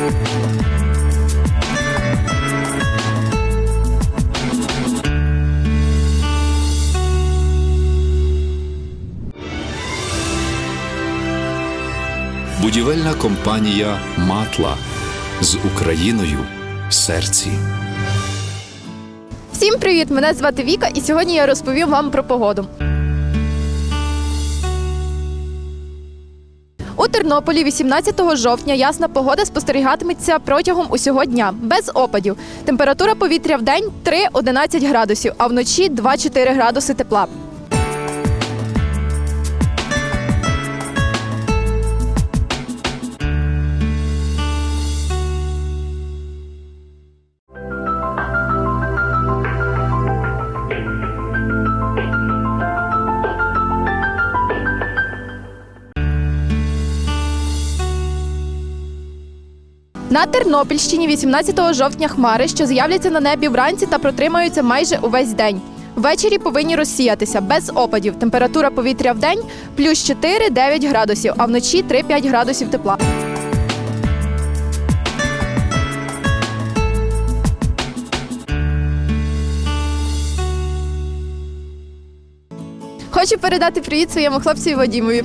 Будівельна компанія Матла з Україною в серці. Всім привіт! Мене звати Віка, і сьогодні я розповім вам про погоду. У Тернополі 18 жовтня ясна погода спостерігатиметься протягом усього дня без опадів. Температура повітря в день 3-11 градусів, а вночі 2-4 градуси тепла. На Тернопільщині 18 жовтня хмари, що з'являться на небі вранці та протримаються майже увесь день. Ввечері повинні розсіятися без опадів. Температура повітря в день плюс 4-9 градусів, а вночі 3-5 градусів тепла. Хочу передати привіт своєму хлопцю Вадімові.